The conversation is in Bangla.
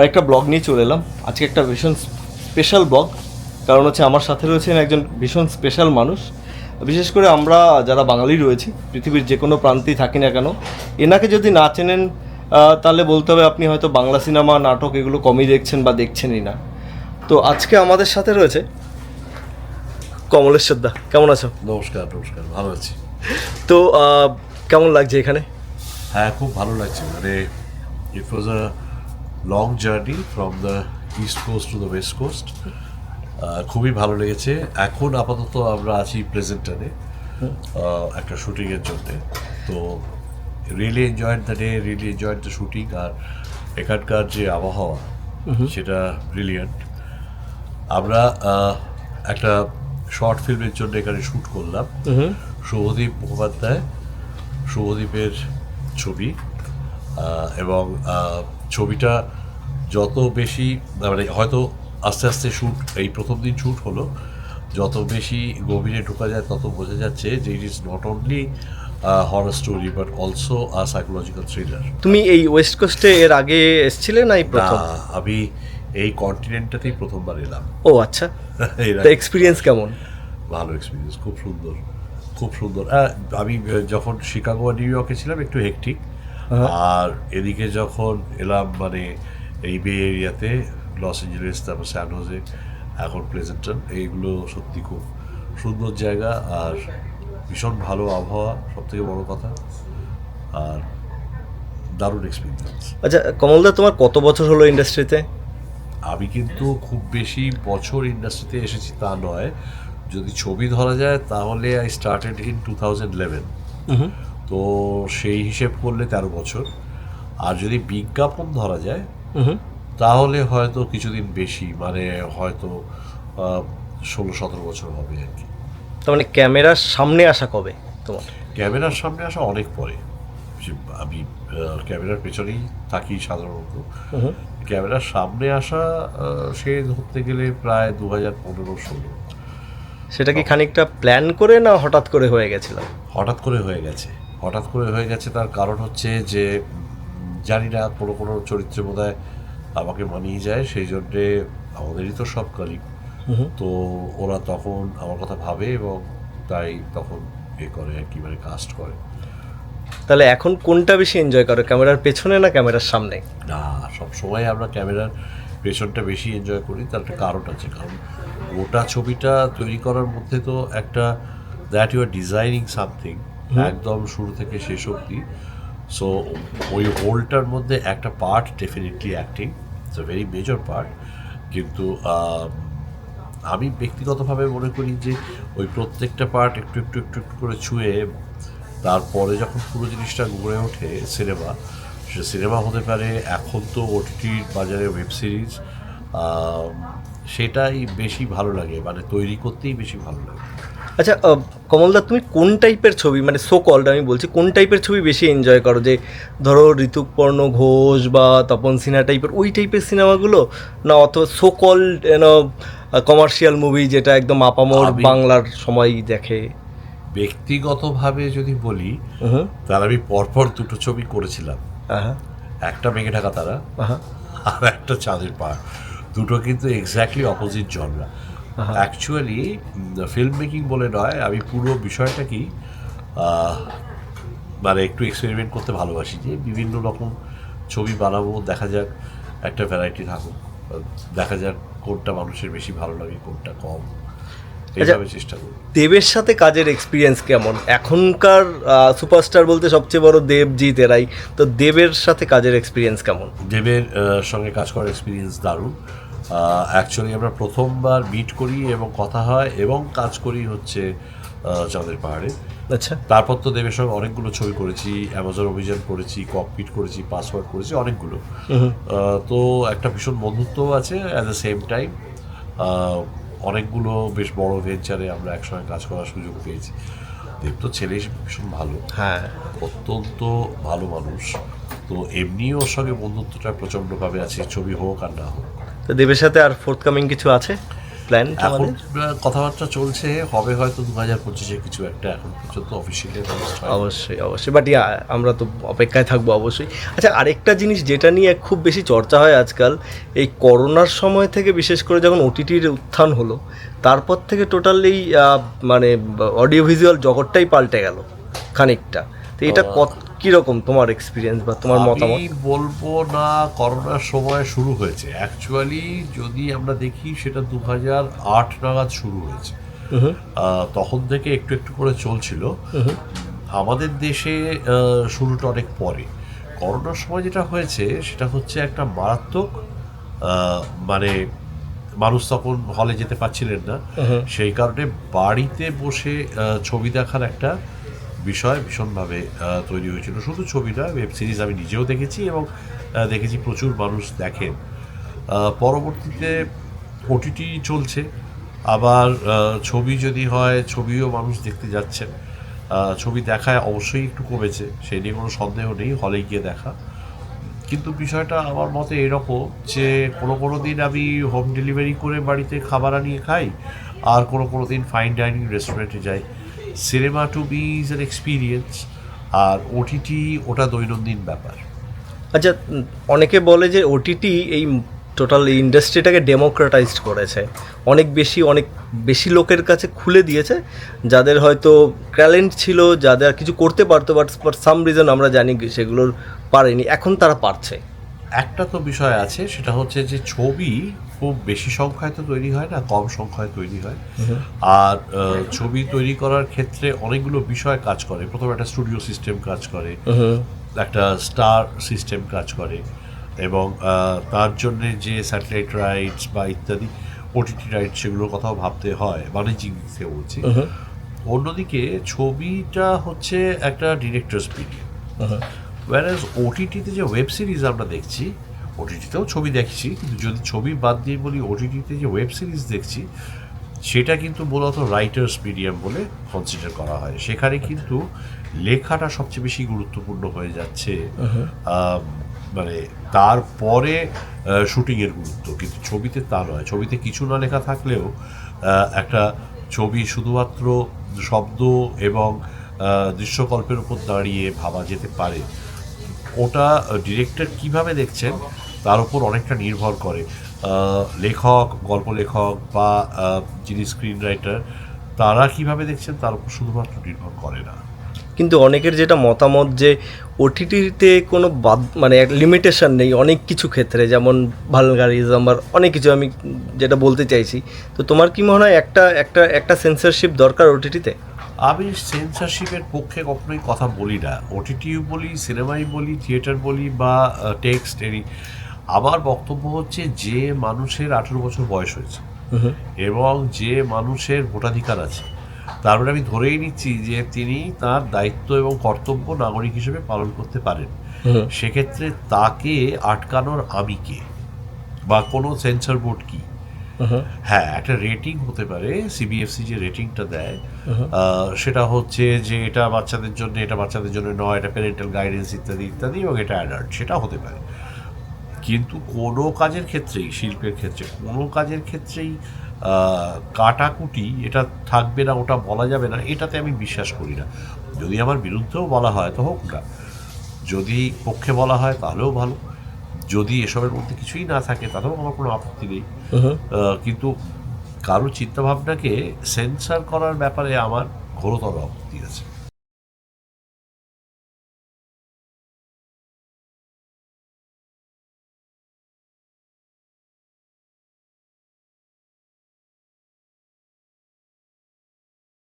আরেকটা ব্লগ নিয়ে চলে এলাম। আজকে একটা ভীষণ স্পেশাল ব্লগ কারণ হচ্ছে আমার সাথে রয়েছেন একজন ভীষণ স্পেশাল মানুষ। বিশেষ করে আমরা যারা বাঙালি রয়েছি পৃথিবীর যে কোনো প্রান্তেই থাকি না কেন এনাকে যদি না চেনেন তাহলে বলতে হবে আপনি হয়তো বাংলা সিনেমা নাটক এগুলো কমই দেখছেন বা দেখছেনই না। তো আজকে আমাদের সাথে রয়েছে কমলেশ্বর দা। কেমন আছো? নমস্কার নমস্কার ভালো আছি। তো কেমন লাগছে এখানে? হ্যাঁ খুব ভালো লাগছে। মানে it was a long journey from the east coast to the west coast খুবই ভালো লেগেছে। এখন আপাতত আমরা আছি প্রেজেন্টারে একটা শুটিংয়ের জন্যে। তো really enjoyed the day really enjoyed the shooting আর এখানকার যে আবহাওয়া সেটা ব্রিলিয়ান্ট আমরা একটা শর্ট ফিল্মের জন্য এখানে শ্যুট করলাম। শুভদীপ মুখোপাধ্যায় শুভদীপের ছবি এবং ছবিটা যত বেশি মানে হয়তো আস্তে আস্তে শ্যুট এই প্রথম দিন শ্যুট হলো যত বেশি গভীরে ঢোকা যায় তত বোঝা যাচ্ছে যে it is not only horror story but also a psychological thriller তুমি এই ওয়েস্ট কোস্টে এর আগে এসছিলে না প্রথম? আমি এই কন্টিনেন্টটাতেই প্রথমবার এলাম। ও আচ্ছা। এক্সপিরিয়েন্স কেমন? ভালো এক্সপিরিয়েন্স খুব সুন্দর খুব সুন্দর। আমি যখন শিকাগো নিউ ইয়র্কে ছিলাম একটু হেকটিক আর এদিকে যখন এলাম মানে এই বে এরিয়াতে লস এঞ্জেলেস তারপর স্যান হোজে এখন প্রেজেন্টন এইগুলো সত্যি খুব সুন্দর জায়গা আর ভীষণ ভালো আবহাওয়া সব থেকে বড় কথা। আর দারুণ এক্সপিরিয়েন্স আচ্ছা কমলদা তোমার কত বছর হলো ইন্ডাস্ট্রিতে আমি কিন্তু খুব বেশি বছর ইন্ডাস্ট্রিতে এসেছি তা নয়। যদি ছবি ধরা যায় তাহলে I started in two thousand eleven তো সেই হিসেব করলে তেরো বছর। আর যদি বিজ্ঞাপন ধরা যায় তাহলে হয়তো কিছুদিন বেশি মানে হয়তো ষোলো সতেরো বছর হবে আর কি। তার মানে ক্যামেরার সামনে আসা কবে তোমার? ক্যামেরার সামনে আসা অনেক পরে। আমি ক্যামেরার পেছনেই থাকি সাধারণত। ক্যামেরার সামনে আসা সে ধরতে গেলে প্রায় দু হাজার পনেরো ষোলো। সেটা কি খানিকটা প্ল্যান করে না হঠাৎ করে হয়ে গেছিল? হঠাৎ করে হয়ে গেছে। হঠাৎ করে হয়ে গেছে তার কারণ হচ্ছে যে জানি না কোনো কোনো চরিত্রে বোধ আমাকে মানিয়ে যায় সেই জন্যে আমাদেরই তো সব কালিক তো ওরা তখন আমার কথা ভাবে এবং তাই তখন এ করে আর কি মানে কাস্ট করে। তাহলে এখন কোনটা বেশি এনজয় করো ক্যামেরার পেছনে না ক্যামেরার সামনে? না সব সময় আমরা ক্যামেরার পেছনটা বেশি এনজয় করি তার একটা কারণ আছে। কারণ গোটা ছবিটা তৈরি করার মধ্যে তো একটা that you are designing something একদম শুরু থেকে শেষ অবধি। সো ওই হোলটার মধ্যে একটা part definitely acting it's a very major part কিন্তু, আমি ব্যক্তিগতভাবে মনে করি যে ওই প্রত্যেকটা পার্ট একটু একটু একটু একটু করে ছুঁয়ে, তারপরে যখন পুরো জিনিসটা গড়ে ওঠে সিনেমা সে সিনেমা হতে পারে, এখন তো ওটিটির বাজারে ওয়েব সিরিজ সেটাই বেশি ভালো লাগে মানে তৈরি করতেই বেশি ভালো লাগে। আচ্ছা কমলদা তুমি কোন টাইপের ছবি মানে সো কল্ড আমি বলছি কোন টাইপের ছবি বেশি এনজয় করো? যে ধরো ঋতুপর্ণ ঘোষ বা তপন সিনহা টাইপের ওই টাইপের সিনেমাগুলো? না অথবা so called an commercial movie যেটা একদম আপামর বাংলার সময় দেখে। ব্যক্তিগতভাবে যদি বলি তাহলে আমি পরপর দুটো ছবি করেছিলাম। একটা মেঘে ঢাকা তারা আর একটা চাঁদের পাহাড়। দুটো কিন্তু exactly opposite genre actually film making বলে নয় আমি পুরো বিষয়টা কি মানে একটু এক্সপেরিমেন্ট করতে ভালোবাসি যে বিভিন্ন রকম ছবি বানাবো দেখা যাক একটা ভ্যারাইটি থাকুক দেখা যাক কোনটা মানুষের বেশি ভালো লাগে কোনটা কম। এইভাবে চেষ্টা করি। দেবের সাথে কাজের এক্সপিরিয়েন্স কেমন? এখনকার সুপারস্টার বলতে সবচেয়ে বড় দেবজিৎ এরাই। তো দেবের সাথে কাজের এক্সপিরিয়েন্স কেমন? দেবের সঙ্গে কাজ করার এক্সপিরিয়েন্স দারুণ। অ্যাকচুয়ালি আমরা প্রথমবার মিট করি এবং কথা হয় এবং কাজ করি হচ্ছে চাঁদের পাহাড়ে। আচ্ছা। তারপর তো দেবের সঙ্গে অনেকগুলো ছবি করেছি অ্যামাজন অভিযান করেছি ককপিট করেছি পাসওয়ার্ড করেছি অনেকগুলো। তো একটা ভীষণ বন্ধুত্বও আছে অ্যাট দ্য সেম টাইম অনেকগুলো বেশ বড় ভেঞ্চারে আমরা একসঙ্গে কাজ করার সুযোগ পেয়েছি। দেব তো ছেলে ভীষণ ভালো। হ্যাঁ। অত্যন্ত ভালো মানুষ। তো এমনি ওর সঙ্গে বন্ধুত্বটা প্রচণ্ডভাবে আছে ছবি হোক আর না হোক। তো দেবের সাথে আর ফোর্থ কামিং কিছু আছে প্ল্যান এখন কথাবার্তা চলছে হবে হয়তো দু হাজার পঁচিশে কিছু একটা এখন পর্যন্ত অফিসিয়ালি অবশ্যই অবশ্যই। বাট ইয়া আমরা তো অপেক্ষায় থাকব অবশ্যই। আচ্ছা আরেকটা জিনিস যেটা নিয়ে খুব বেশি চর্চা হয় আজকাল এই করোনার সময় থেকে বিশেষ করে যখন ওটিটির উত্থান হলো তারপর থেকে টোটালি মানে অডিও ভিজুয়াল জগৎটাই পাল্টে গেল খানিকটা। তো এটা কীরকম তোমার এক্সপিরিয়েন্স বা তোমার মতামত? আমি বলব না করোনার সময় শুরু হয়েছে। অ্যাকচুয়ালি যদি আমরা দেখি সেটা দু হাজার আট নাগাদ শুরু হয়েছে। তখন থেকে একটু একটু করে চলছিল। আমাদের দেশে শুরুটা অনেক পরে। করোনার সময় যেটা হয়েছে সেটা হচ্ছে একটা মারাত্মক মানে মানুষ তখন হলে যেতে পারছিলেন না। সেই কারণে বাড়িতে বসে ছবি দেখার একটা বিষয় ভীষণভাবে তৈরি হয়েছিল। শুধু ছবি না ওয়েব সিরিজ আমি নিজেও দেখেছি এবং দেখেছি প্রচুর মানুষ দেখেন। পরবর্তীতে ওটিটি চলছে। আবার ছবি যদি হয়, ছবিও মানুষ দেখতে যাচ্ছেন ছবি দেখায় অবশ্যই একটু কমেছে সেই নিয়ে কোনো সন্দেহ নেই হলে গিয়ে দেখা। কিন্তু বিষয়টা আমার মতে এরকম যে, কোনো কোনো দিন আমি হোম ডেলিভারি করে বাড়িতে খাবার আনিয়ে খাই, আর কোনো কোনো দিন ফাইন ডাইনিং রেস্টুরেন্টে যাই। Cinema to be is an experience R OTT ওটা দৈনন্দিন ব্যাপার। আচ্ছা অনেকে বলে যে ওটিটি এই টোটাল ইন্ডাস্ট্রিটাকে ডেমোক্রেটাইজড করেছে। অনেক বেশি অনেক বেশি লোকের কাছে খুলে দিয়েছে যাদের হয়তো ট্যালেন্ট ছিল যাদের কিছু করতে পারতো বাট বাট সাম রিজন আমরা জানি সেগুলোর পারেনি এখন তারা পারছে। একটা তো বিষয় আছে সেটা হচ্ছে যে ছবি খুব বেশি সংখ্যায় তো তৈরি হয় না কম সংখ্যায় তৈরি হয়। আর ছবি তৈরি করার ক্ষেত্রে অনেকগুলো বিষয় কাজ করে। প্রথমে একটা স্টুডিও সিস্টেম কাজ করে একটা স্টার সিস্টেম কাজ করে এবং তার জন্য যে স্যাটেলাইট রাইটস বা ইত্যাদি ওটিটি রাইটস সেগুলোর কথাও ভাবতে হয় বাণিজ্যিক দিক থেকে বলছি। অন্যদিকে ছবিটা হচ্ছে একটা ডিরেক্টরস পিরিয়ড ওয়ারাজ ওটিটিতে যে ওয়েব সিরিজ আমরা দেখছি ওটিটিতেও ছবি দেখছি কিন্তু যদি ছবি বাদ দিয়ে বলি ওটিটিতে যে ওয়েব সিরিজ দেখছি সেটা কিন্তু মূলত রাইটার্স মিডিয়াম বলে কনসিডার করা হয়। সেখানে কিন্তু লেখাটা সবচেয়ে বেশি গুরুত্বপূর্ণ হয়ে যাচ্ছে। মানে তারপরে শুটিংয়ের গুরুত্ব কিন্তু ছবিতে তা নয়। ছবিতে কিছু না লেখা থাকলেও একটা ছবি শুধুমাত্র শব্দ এবং দৃশ্যকল্পের উপর দাঁড়িয়ে ভাবা যেতে পারে। ওটা ডিরেক্টর কীভাবে দেখছেন? তার উপর অনেকটা নির্ভর করে। লেখক গল্প লেখক বা যিনি স্ক্রিন রাইটার তারা কীভাবে দেখছেন তার উপর শুধুমাত্র নির্ভর করে না। কিন্তু অনেকের যেটা মতামত যে ওটিটিতে কোনো বাদ মানে লিমিটেশন নেই অনেক কিছু ক্ষেত্রে যেমন ভালগারিজম আর অনেক কিছু আমি যেটা বলতে চাইছি। তো তোমার কি মনে হয় একটা একটা একটা সেন্সরশিপ দরকার ওটিটিতে আমি সেন্সারশিপের পক্ষে কখনোই কথা বলি না। ওটিটিও বলি সিনেমাই বলি থিয়েটার বলি বা টেক্সট এনি আমার বক্তব্য হচ্ছে যে মানুষের আঠেরো বছর বয়স হয়েছে। এবং যে মানুষের ভোটাধিকার আছে তার মানে আমি ধরেই নিচ্ছি যে তিনি তার দায়িত্ব এবং কর্তব্য নাগরিক হিসেবে পালন করতে পারেন। সেক্ষেত্রে তাকে আটকানোর আমি কে? বা কোনো সেন্সর বোর্ড কি? হ্যাঁ একটা রেটিং হতে পারে সিবিএফসি যে রেটিংটা দেয় সেটা হচ্ছে যে এটা বাচ্চাদের জন্য এটা বাচ্চাদের জন্য নয় এটা প্যারেন্টাল গাইডেন্স ইত্যাদি ইত্যাদি এবং এটা অ্যাডাল্ট সেটা হতে পারে। কিন্তু কোনো কাজের ক্ষেত্রেই শিল্পের ক্ষেত্রে কোনো কাজের ক্ষেত্রেই কাটাকুটি এটা থাকবে না ওটা বলা যাবে না এটাতে আমি বিশ্বাস করি না। যদি আমার বিরুদ্ধেও বলা হয় তো হোক না। যদি পক্ষে বলা হয় তাহলেও ভালো। যদি এসবের মধ্যে কিছুই না থাকে তাহলেও আমার কোনো আপত্তি নেই। কিন্তু কারও চিন্তাভাবনাকে সেন্সার করার ব্যাপারে আমার ঘোরতর আপত্তি আছে।